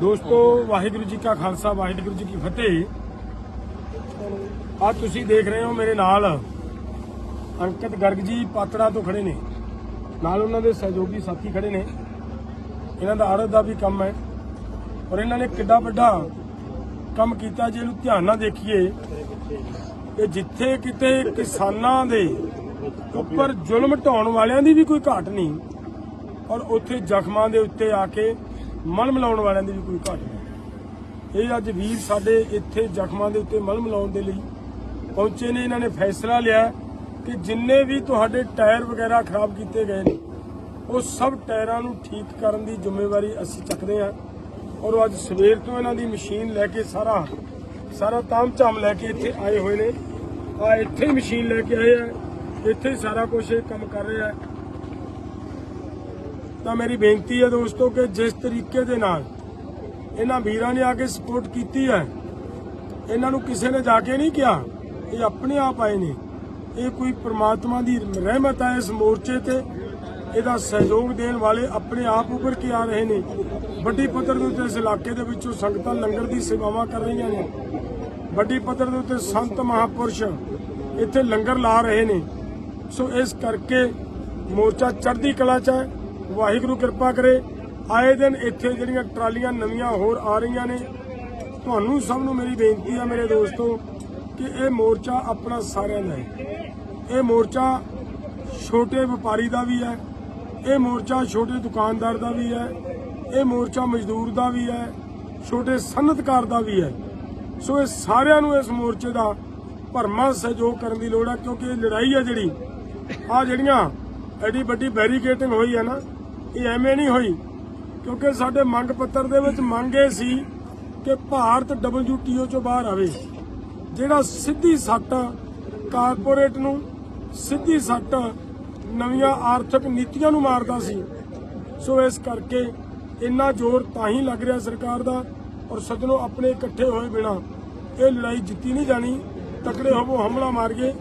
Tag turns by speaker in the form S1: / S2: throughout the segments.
S1: ਦੋਸਤੋ, ਵਾਹਿਗੁਰੂ ਜੀ ਕਾ ਖਾਲਸਾ, ਵਾਹਿਗੁਰੂ ਜੀ ਕੀ ਫਤਿਹ। ਆ ਤੁਸੀਂ ਦੇਖ ਰਹੇ ਹੋ ਮੇਰੇ ਨਾਲ ਅੰਕਿਤ ਗਰਗ ਜੀ ਪਾਤੜਾ ਤੋਂ ਖੜੇ ਨੇ। ਨਾਲ ਉਹਨਾਂ ਦੇ ਸਹਿਯੋਗੀ ਸਾਥੀ ਖੜੇ ਨੇ। ਇਹਨਾਂ ਦਾ ਆੜਤ ਦਾ ਵੀ ਕੰਮ ਹੈ। ਔਰ ਇਹਨਾਂ ਨੇ ਕਿੱਡਾ ਵੱਡਾ ਕੰਮ ਕੀਤਾ ਜੇ ਇਹਨੂੰ ਧਿਆਨ ਨਾਲ ਦੇਖੀਏ ਕਿ ਜਿੱਥੇ ਕਿਤੇ ਕਿਸਾਨਾਂ ਦੇ ਉੱਪਰ ਜ਼ੁਲਮ ਢਾਉਣ ਵਾਲਿਆਂ ਦੀ ਵੀ ਕੋਈ ਘਾਟ ਨਹੀਂ, ਔਰ ਉੱਥੇ ਜ਼ਖਮਾਂ ਦੇ ਉੱਤੇ ਆ ਕੇ ਮਲਮ ਮਿਲਾਉਣ ਵਾਲਿਆਂ ਦੀ ਵੀ ਕੋਈ ਘਾਟ ਨਹੀਂ। ਇਹ ਅੱਜ ਵੀਰ ਸਾਡੇ ਇੱਥੇ ਜ਼ਖਮਾਂ ਦੇ ਉੱਤੇ ਮਨ ਮਿਲਾਉਣ ਦੇ ਲਈ ਪਹੁੰਚੇ ਨੇ, ਇਹਨਾਂ ਨੇ ਫੈਸਲਾ ਲਿਆ ਕਿ ਜਿੰਨੇ ਵੀ ਤੁਹਾਡੇ ਟਾਇਰ ਵਗੈਰਾ ਖਰਾਬ ਕੀਤੇ ਗਏ ਨੇ, ਉਹ ਸਭ ਟਾਇਰਾਂ ਨੂੰ ਠੀਕ ਕਰਨ ਦੀ ਜ਼ਿੰਮੇਵਾਰੀ ਅਸੀਂ ਚੱਕਦੇ ਹਾਂ ਔਰ ਉਹ ਅੱਜ ਸਵੇਰ ਤੋਂ ਇਹਨਾਂ ਦੀ ਮਸ਼ੀਨ ਲੈ ਕੇ ਸਾਰਾ ਸਾਰਾ ਤਾਮ ਝਾਮ ਲੈ ਕੇ ਇੱਥੇ ਆਏ ਹੋਏ ਨੇ। ਆ ਇੱਥੇ ਹੀ ਮਸ਼ੀਨ ਲੈ ਕੇ ਆਏ ਆ, ਇੱਥੇ ਹੀ ਸਾਰਾ ਕੁਝ ਇਹ ਕੰਮ ਕਰ ਰਿਹਾ ਆ। ਤਾਂ ਮੇਰੀ ਬੇਨਤੀ ਹੈ ਦੋਸਤੋ ਕਿ ਜਿਸ ਤਰੀਕੇ ਦੇ ਨਾਲ ਇਹਨਾਂ ਵੀਰਾਂ ਨੇ ਆ ਕੇ ਸਪੋਰਟ ਕੀਤੀ ਹੈ, ਇਹਨਾਂ ਨੂੰ ਕਿਸੇ ਨੇ ਜਾ ਕੇ ਨਹੀਂ ਕਿਹਾ, ਇਹ ਆਪਣੇ ਆਪ ਆਏ ਨੇ। ਇਹ ਕੋਈ ਪ੍ਰਮਾਤਮਾ ਦੀ ਰਹਿਮਤ ਹੈ ਇਸ ਮੋਰਚੇ ਤੇ, ਇਹਦਾ ਸਹਿਯੋਗ ਦੇਣ ਵਾਲੇ ਆਪਣੇ ਆਪ ਉੱਪਰ ਕੇ ਆ ਰਹੇ ਨੇ। ਵੱਡੀ ਪੱਧਰ ਦੇ ਉੱਤੇ ਇਸ ਇਲਾਕੇ ਦੇ ਵਿੱਚੋਂ ਸੰਗਤਾਂ ਲੰਗਰ ਦੀ ਸੇਵਾਵਾਂ ਕਰ ਰਹੀਆਂ ਨੇ। ਵੱਡੀ ਪੱਧਰ ਦੇ ਉੱਤੇ ਸੰਤ ਮਹਾਪੁਰਸ਼ ਇੱਥੇ ਲੰਗਰ ਲਾ ਰਹੇ ਨੇ। ਸੋ ਇਸ ਕਰਕੇ ਮੋਰਚਾ ਚੜ੍ਹਦੀ ਕਲਾ ਚ ਹੈ। ਵਾਹਿਗੁਰੂ ਕਿਰਪਾ ਕਰੇ। ਆਏ ਦਿਨ ਇੱਥੇ ਜਿਹੜੀਆਂ ਟਰਾਲੀਆਂ ਨਵੀਆਂ ਹੋਰ ਆ ਰਹੀਆਂ ਨੇ, ਤੁਹਾਨੂੰ ਸਭ ਨੂੰ ਮੇਰੀ ਬੇਨਤੀ ਹੈ ਮੇਰੇ ਦੋਸਤੋ, ਕਿ ਇਹ ਮੋਰਚਾ ਆਪਣਾ ਸਾਰਿਆਂ ਦਾ ਹੈ। ਇਹ ਮੋਰਚਾ ਛੋਟੇ ਵਪਾਰੀ ਦਾ ਵੀ ਹੈ, ਇਹ ਮੋਰਚਾ ਛੋਟੇ ਦੁਕਾਨਦਾਰ ਦਾ ਵੀ ਹੈ, ਇਹ ਮੋਰਚਾ ਮਜ਼ਦੂਰ ਦਾ ਵੀ ਹੈ, ਛੋਟੇ ਸਨਅਤਕਾਰ ਦਾ ਵੀ ਹੈ। ਸੋ ਇਹ ਸਾਰਿਆਂ ਨੂੰ ਇਸ ਮੋਰਚੇ ਦਾ ਭਰਮਾ ਸਹਿਯੋਗ ਕਰਨ ਦੀ ਲੋੜ ਹੈ, ਕਿਉਂਕਿ ਇਹ ਲੜਾਈ ਹੈ ਜਿਹੜੀ। ਆ ਜਿਹੜੀਆਂ ਐਡੀ ਵੱਡੀ ਬੈਰੀਕੇਟਿੰਗ ਹੋਈ ਹੈ ਨਾ ਇਹ ਐਵੇਂ ਨਹੀਂ ਹੋਈ, ਕਿਉਂਕਿ ਸਾਡੇ ਮੰਗ ਪੱਤਰ ਦੇ ਵਿੱਚ ਮੰਗ ਇਹ ਸੀ ਕਿ ਭਾਰਤ WTO ਚੋਂ ਬਾਹਰ ਆਵੇ, ਜਿਹੜਾ ਸਿੱਧੀ ਸੱਟ ਕਾਰਪੋਰੇਟ ਨੂੰ, ਸਿੱਧੀ ਸੱਟ ਨਵੀਆਂ ਆਰਥਿਕ ਨੀਤੀਆਂ ਨੂੰ ਮਾਰਦਾ ਸੀ। ਸੋ ਇਸ ਕਰਕੇ ਇੰਨਾ ਜ਼ੋਰ ਤਾਂ ਹੀ ਲੱਗ ਰਿਹਾ ਸਰਕਾਰ ਦਾ ਔਰ ਸੱਜਣੋ ਆਪਣੇ ਇਕੱਠੇ ਹੋਏ ਬਿਨਾ ਇਹ ਲੜਾਈ ਜਿੱਤੀ ਨਹੀਂ ਜਾਣੀ, ਤਕੜੇ ਹੋਵੋ, ਹਮਲਾ ਮਾਰੀਏ,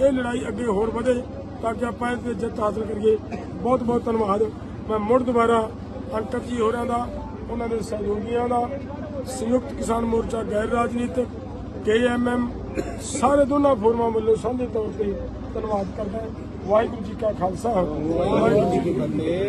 S1: ਇਹ ਲੜਾਈ ਅੱਗੇ ਹੋਰ ਵਧੇ ਤਾਂ ਕਿ ਆਪਾਂ ਇਹ ਤੇ ਜਿੱਤ ਹਾਸਲ ਕਰੀਏ। ਬਹੁਤ ਬਹੁਤ ਧੰਨਵਾਦ। ਮੈਂ ਮੁੜ ਦੁਬਾਰਾ ਅੰਕਤ ਜੀ ਹੋਰਾਂ ਦਾ, ਉਹਨਾਂ ਦੇ ਸਹਿਯੋਗੀਆਂ ਦਾ, ਸੰਯੁਕਤ ਕਿਸਾਨ ਮੋਰਚਾ ਗੈਰ ਰਾਜਨੀਤਿਕ, ਕੇਐਮਐਮ, ਸਾਰੇ ਦੋਨਾਂ ਫੋਰਮਾਂ ਵੱਲੋਂ ਸਾਂਝੇ ਤੌਰ ਤੇ ਧੰਨਵਾਦ ਕਰਦਾ ਵਾਹਿਗੁਰੂ ਜੀ ਕਾ ਖਾਲਸਾ, ਵਾਹਿਗੁਰੂ ਜੀ ਕੀ ਫਤਿਹ।